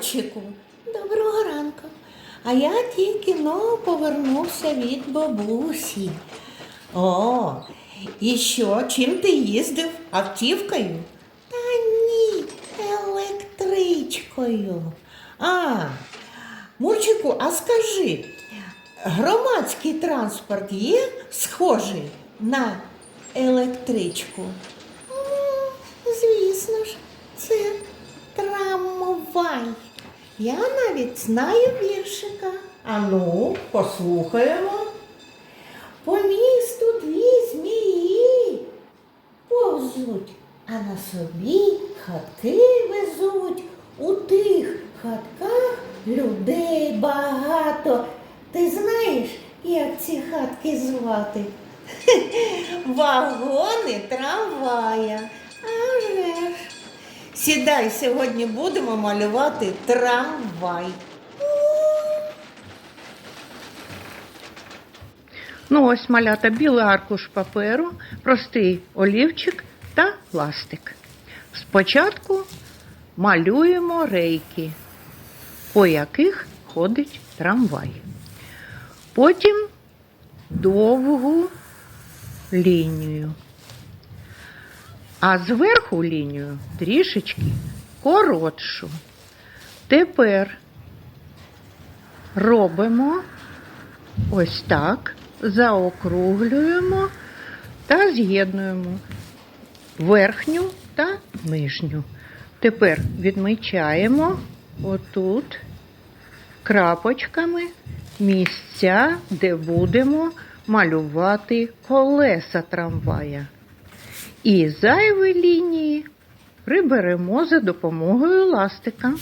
Мурчику, доброго ранку. А я тільки но повернувся від бабусі. О, і що, чим ти їздив? Автівкою? Та ні, електричкою. А, Мурчику, а скажи, громадський транспорт є схожий на електричку? Звісно ж, це трамвай. Я навіть знаю віршика. Ану, послухаємо. По місту дві змії повзуть, а на собі хатки везуть. У тих хатках людей багато. Ти знаєш, як ці хатки звати? Вагони трамвая. А вже ж. Сідай, сьогодні будемо малювати трамвай. Ну ось малята білий аркуш паперу, простий олівчик та ластик. Спочатку малюємо рейки, по яких ходить трамвай. Потім довгу лінію. А зверху лінію трішечки коротшу. Тепер робимо ось так, заокруглюємо та з'єднуємо верхню та нижню. Тепер відмічаємо отут крапочками місця, де будемо малювати колеса трамвая. І зайві лінії приберемо за допомогою ластика.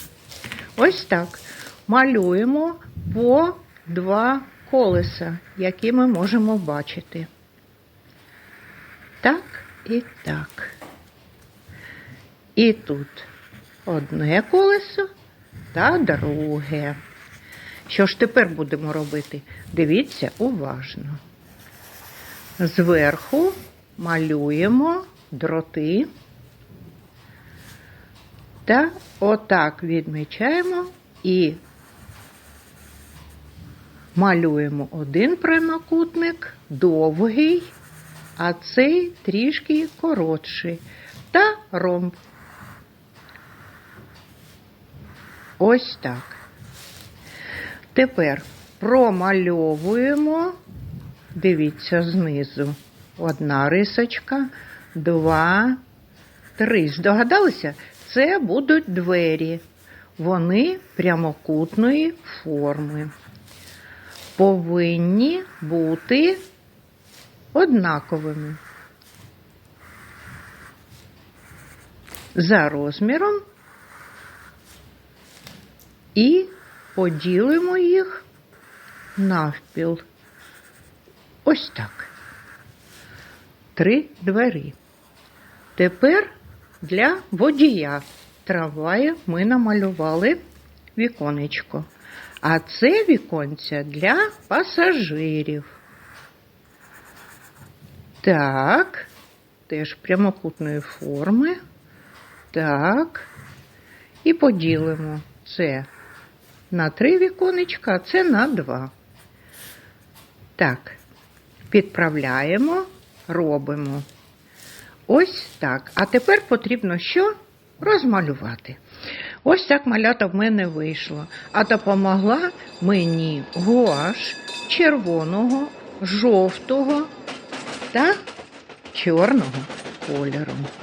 Ось так. Малюємо по два колеса, які ми можемо бачити. Так і так. І тут одне колесо та друге. Що ж тепер будемо робити? Дивіться уважно. Зверху малюємо дроти та отак відмічаємо і малюємо один прямокутник, довгий, а цей трішки коротший, та ромб. Ось так. Тепер промальовуємо, дивіться, знизу. Одна рисочка, два, три. Здогадалися? Це будуть двері. Вони прямокутної форми. Повинні бути однаковими. За розміром і поділимо їх навпіл. Ось так. Три двері. Тепер для водія трамвая ми намалювали віконечко. А це віконця для пасажирів. Так, теж прямокутної форми. Так. І поділимо це на три віконечка, а це на два. Так, підправляємо, робимо. Ось так. А тепер потрібно що? Розмалювати. Ось так малята в мене вийшло. А допомогла мені гуаш червоного, жовтого та чорного кольору.